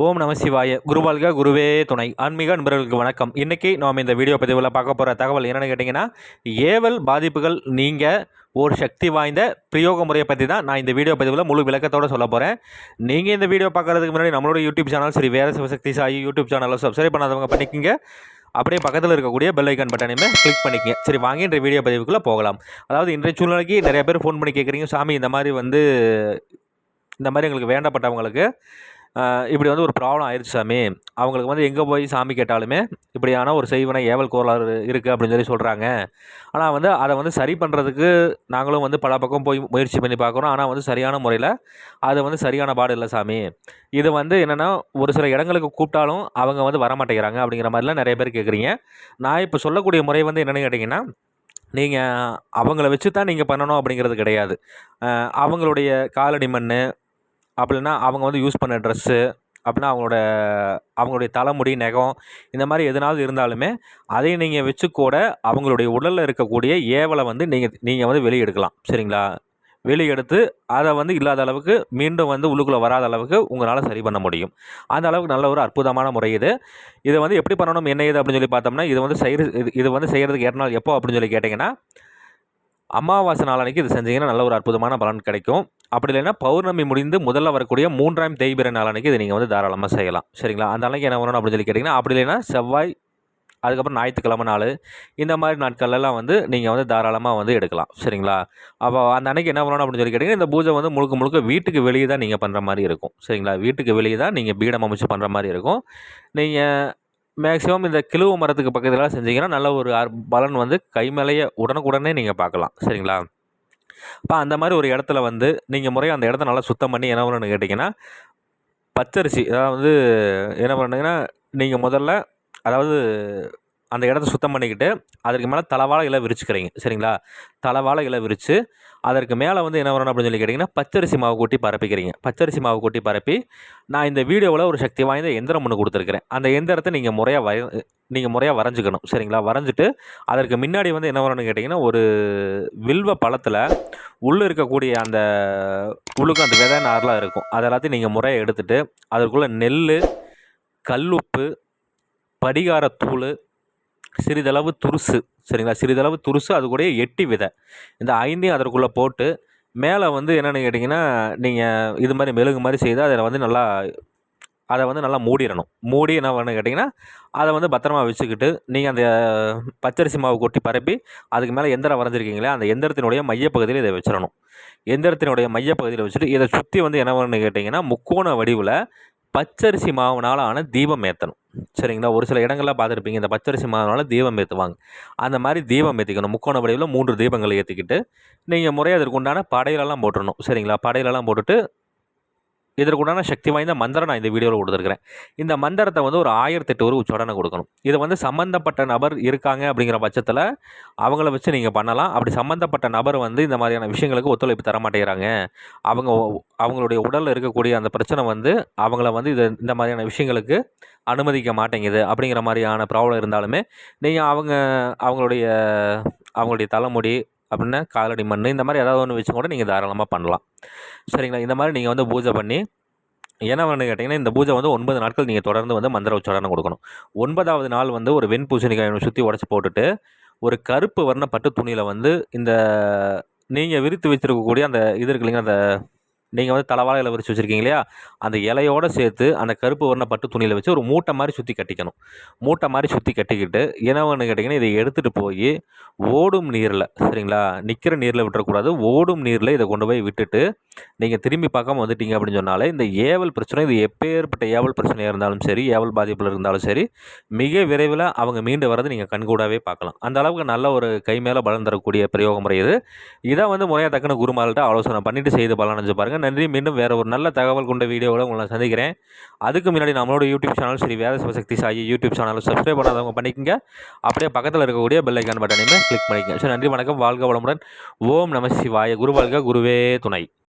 ஓம் நம சிவாய. குருவாழ்க குருவே துணை. ஆன்மீக நண்பர்களுக்கு வணக்கம். இன்றைக்கி நாம் இந்த வீடியோ பதிவில் பார்க்க போகிற தகவல் என்னென்னு கேட்டிங்கன்னா ஏவல் பாதிப்புகள் நீங்கள் ஒரு சக்தி வாய்ந்த பிரயோக முறையை பற்றி தான் நான் இந்த வீடியோ பதிவில் முழு விளக்கத்தோடு சொல்ல போகிறேன் நீங்கள் இந்த வீடியோ பார்க்குறதுக்கு முன்னாடி நம்மளோட யூடியூப் சேனல் சரி வேறு சிவசக்தி சாயி யூடியூப் சேனலில் சப்ஸ்கிரைப் பண்ணாதவங்க பண்ணிக்கோங்க. அப்படியே பக்கத்தில் இருக்கக்கூடிய பெல் ஐக்கான் பட்டனையுமே கிளிக் பண்ணிக்கங்க. சரி வாங்க இன்றைய வீடியோ பதிவுக்குள்ளே போகலாம். அதாவது இன்றைய சூழ்நிலைக்கு நிறைய பேர் ஃபோன் பண்ணி கேட்குறீங்க சாமி இந்த மாதிரி வந்து இந்த மாதிரி எங்களுக்கு வேண்டப்பட்டவங்களுக்கு இப்படி வந்து ஒரு ப்ராப்ளம் ஆயிடுச்சு சாமி. அவங்களுக்கு வந்து எங்கே போய் சாமி கேட்டாலுமே இப்படியான ஒரு செய்வனை ஏவல் கோளாறு இருக்குது அப்படின்னு சொல்லி சொல்கிறாங்க ஆனால் வந்து அதை வந்து சரி பண்ணுறதுக்கு நாங்களும் வந்து பல பக்கம் போய் முயற்சி பண்ணி பார்க்குறோம். ஆனால் வந்து சரியான முறையில் அது வந்து சரியான பாடு இல்லை சாமி. இது வந்து என்னென்னா ஒரு சில இடங்களுக்கு கூப்பிட்டாலும் அவங்க வந்து வரமாட்டேங்கிறாங்க அப்படிங்கிற மாதிரிலாம் நிறைய பேர் கேட்குறீங்க நான் இப்போ சொல்லக்கூடிய முறை வந்து என்னென்னு கேட்டிங்கன்னா நீங்கள் அவங்கள வச்சு தான் நீங்கள் பண்ணணும் அப்படிங்கிறது கிடையாது. அவங்களுடைய காலடி மண் அப்படின்னா அவங்க வந்து யூஸ் பண்ண ட்ரெஸ்ஸு அப்படின்னா அவங்களோட அவங்களுடைய தலைமுடி நகம் இந்த மாதிரி எதுனாலும் இருந்தாலுமே அதை நீங்கள் வச்சு கூட அவங்களுடைய உடலில் இருக்கக்கூடிய ஏவலை வந்து நீங்கள் நீங்கள் வந்து வெளியே எடுக்கலாம். சரிங்களா? வெளியே எடுத்து அதை வந்து இல்லாத அளவுக்கு மீண்டும் வந்து உள்ளுக்குள்ளே வராத அளவுக்கு உங்களால் சரி பண்ண முடியும். அந்த அளவுக்கு நல்ல ஒரு அற்புதமான முறை இது. இதை வந்து எப்படி பண்ணணும் என்ன இது அப்படின்னு சொல்லி பார்த்தோம்னா இது வந்து செய்கிறது இது வந்து செய்கிறதுக்கு ஏற நாள் எப்போ அப்படின்னு சொல்லி கேட்டிங்கன்னா அமாவாசை நாளன்னைக்கு இது செஞ்சீங்கன்னா நல்ல ஒரு அற்புதமான பலன் கிடைக்கும். அப்படி இல்லைன்னா பௌர்ணமி முடிந்து முதல்ல வரக்கூடிய மூன்றாம் தேய்பிர நாளன்னைக்கு இதை நீங்கள் வந்து தாராளமாக செய்யலாம். சரிங்களா? அந்த அன்னைக்கு என்ன வரணும் அப்படின்னு சொல்லி கேட்டிங்கன்னா அப்படி இல்லைன்னா செவ்வாய் அதுக்கப்புறம் ஞாயிற்றுக்கிழமை நாள் இந்த மாதிரி நாட்கள்லாம் வந்து நீங்கள் வந்து தாராளமாக வந்து எடுக்கலாம். சரிங்களா? அப்போ அந்த அன்னைக்கு என்ன பண்ணணும் அப்படின்னு சொல்லி கேட்டிங்கன்னா இந்த பூஜை வந்து முழுக்க முழுக்க வீட்டுக்கு வெளியே தான் நீங்கள் பண்ணுற மாதிரி இருக்கும். சரிங்களா? வீட்டுக்கு வெளியே தான் நீங்கள் பீடம் அமைச்சு பண்ணுற மாதிரி இருக்கும். நீங்கள் மேக்ஸிமம் இந்த கிழுவு மரத்துக்கு பக்கத்தில் செஞ்சீங்கன்னா நல்ல ஒரு பலன் வந்து கை உடனுக்குடனே நீங்கள் பார்க்கலாம். சரிங்களா? இப்போ அந்த மாதிரி ஒரு இடத்துல வந்து நீங்கள் முறையாக அந்த இடத்த நல்லா சுத்தம் பண்ணி என்ன பண்ணணும்னு கேட்டிங்கன்னா பச்சரிசி அதாவது என்ன பண்ணுங்கன்னா நீங்கள் முதல்ல அதாவது அந்த இடத்த சுத்தம் பண்ணிக்கிட்டு அதற்கு மேலே தலைவாழை இலை விரிச்சுக்கிறீங்க. சரிங்களா? தலைவாழை இலை விரித்து அதற்கு மேலே வந்து என்ன வரணும் அப்படின்னு சொல்லி கேட்டிங்கன்னா பச்சரிசி மாவு கூட்டி பரப்பிக்கிறீங்க. பச்சரிசி மாவு கூட்டி பரப்பி நான் இந்த வீடியோவில் ஒரு சக்தி வாய்ந்த எந்திரம் ஒன்று கொடுத்துருக்குறேன். அந்த எந்திரத்தை நீங்கள் முறையாக வர நீங்கள் முறையாக வரைஞ்சிக்கணும். சரிங்களா? வரைஞ்சிட்டு அதற்கு முன்னாடி வந்து என்ன வரணும்னு கேட்டிங்கன்னா ஒரு வில்வ பழத்தில் உள்ளே இருக்கக்கூடிய அந்த உள்ளுக்கு அந்த விதை நார்லாம் இருக்கும். அது எல்லாத்தையும் நீங்கள் முறையாக எடுத்துகிட்டு அதற்குள்ளே நெல் கல்லுப்பு படிகாரத்தூள் சிறிதளவு துருசு சரிங்களா? சிறிதளவு துருசு அது கூட எட்டி விதை. இந்த ஐந்தையும் அதற்குள்ளே போட்டு மேலே வந்து என்னென்னு கேட்டிங்கன்னா நீங்கள் இது மாதிரி மெழுகு மாதிரி செய்து அதில் வந்து நல்லா அதை வந்து நல்லா மூடிடணும். மூடி என்ன பண்ணு கேட்டிங்கன்னா அதை வந்து பத்திரமா வச்சுக்கிட்டு நீங்கள் அந்த பச்சரிசி மாவு கொட்டி பரப்பி அதுக்கு மேலே எந்திரம் வரைஞ்சிருக்கீங்களே அந்த எந்திரத்தினுடைய மையப்பகுதியில் இதை வச்சிடணும். எந்திரத்தினுடைய மையப்பகுதியில் வச்சுட்டு இதை சுற்றி வந்து என்ன பண்ணு கேட்டிங்கன்னா முக்கோண வடிவில் பச்சரிசி மாவுனால் ஆன தீபம் ஏற்றணும் சரிங்களா? ஒரு சில இடங்கள்லாம் பார்த்துருப்பீங்க இந்த பச்சரிசி மாதனால தீபம் ஏற்றுவாங்க அந்த மாதிரி தீபம் ஏற்றிக்கணும் முக்கோண வடிவில் மூன்று தீபங்களை ஏற்றிக்கிட்டு நீங்கள் முறையாக அதற்கு உண்டான படையிலெல்லாம் போட்டுடணும் சரிங்களா? படையிலெல்லாம் போட்டுட்டு இதற்குண்டான சக்தி வாய்ந்த மந்திரம் நான் இந்த வீடியோவில் கொடுத்துருக்கிறேன். இந்த மந்திரத்தை வந்து ஒரு ஆயிரத்தெட்டு ஒரு உச்சோடனை கொடுக்கணும். இதை வந்து சம்மந்தப்பட்ட நபர் இருக்காங்க அப்படிங்கிற பட்சத்தில் அவங்கள வச்சு நீங்கள் பண்ணலாம். அப்படி சம்மந்தப்பட்ட நபர் வந்து இந்த மாதிரியான விஷயங்களுக்கு ஒத்துழைப்பு தர மாட்டேங்கிறாங்க. அவங்க அவங்களுடைய உடலில் இருக்கக்கூடிய அந்த பிரச்சனை வந்து அவங்கள வந்து இது இந்த மாதிரியான விஷயங்களுக்கு அனுமதிக்க மாட்டேங்குது அப்படிங்கிற மாதிரியான ப்ராப்ளம் இருந்தாலுமே நீங்கள் அவங்க அவங்களுடைய அவங்களுடைய தலைமுடி அப்படின்னா காலடி மண் இந்த மாதிரி ஏதாவது ஒன்று வச்சு கூட நீங்கள் தாராளமாக பண்ணலாம். சரிங்களா? இந்த மாதிரி நீங்கள் வந்து பூஜை பண்ணி என்ன வந்து கேட்டிங்கன்னா இந்த பூஜை வந்து ஒன்பது நாட்கள் நீங்கள் தொடர்ந்து வந்து மந்திர உச்சாரணம் கொடுக்கணும். ஒன்பதாவது நாள் வந்து ஒரு வெண் பூசணிக்காய் சுற்றி உடச்சி போட்டுட்டு ஒரு கருப்பு வர்ண பட்டு துணியில் வந்து இந்த நீங்கள் விரித்து வச்சுருக்கக்கூடிய அந்த இது இருக்கு இல்லைங்க அந்த நீங்கள் வந்து தலைவாழை இலை விரிச்சு வச்சுருக்கீங்க இல்லையா? அந்த இலையோடு சேர்த்து அந்த கருப்பு வர்ண பட்டு துணியில் வச்சு ஒரு மூட்டை மாதிரி சுற்றி கட்டிக்கணும். மூட்டை மாதிரி சுற்றி கட்டிக்கிட்டு என்னவென்னு கேட்டிங்கன்னா இதை எடுத்துகிட்டு போய் ஓடும் நீரில் சரிங்களா? நிற்கிற நீரில் விட்டுறக்கூடாது. ஓடும் நீரில் இதை கொண்டு போய் விட்டுட்டு நீங்கள் திரும்பி பார்க்காம வந்துட்டீங்க அப்படின்னு சொன்னாலே இந்த ஏவல் பிரச்சனை இது எப்பேற்பட்ட ஏவல் பிரச்சனையாக இருந்தாலும் சரி ஏவல் பாதிப்பில் இருந்தாலும் சரி மிக விரைவில் அவங்க மீண்டு வரது நீங்கள் கண்கூடாவே பார்க்கலாம். அந்த அளவுக்கு நல்ல ஒரு கை மேலே பலன் தரக்கூடிய பிரயோக முறை இது. இதை வந்து முறையாக தக்கன குருமால்கிட்ட ஆலோசனை பண்ணிவிட்டு செய்து பலன் பாருங்கள் நன்றி. மீண்டும் வேறு ஒரு நல்ல தகவல் கொண்ட வீடியோவில் உங்களை சந்திக்கிறேன். அதுக்கு முன்னாடி நம்மளோட YouTube channel Sri Veda Sivasakthi Sai YouTube சேனலை சப்ஸ்கிரைப் பண்ணாதவங்க பண்ணிக்கங்க. அப்படியே பக்கத்தில் இருக்கக்கூடிய பெல் ஐக்கான் பட்டனையுமே கிளிக் பண்ணிக்கங்க. ஸோ நன்றி வணக்கம். வாழ்க வளமுடன். ஓம் நம சிவாய. குரு வாழ்க குருவே துணை.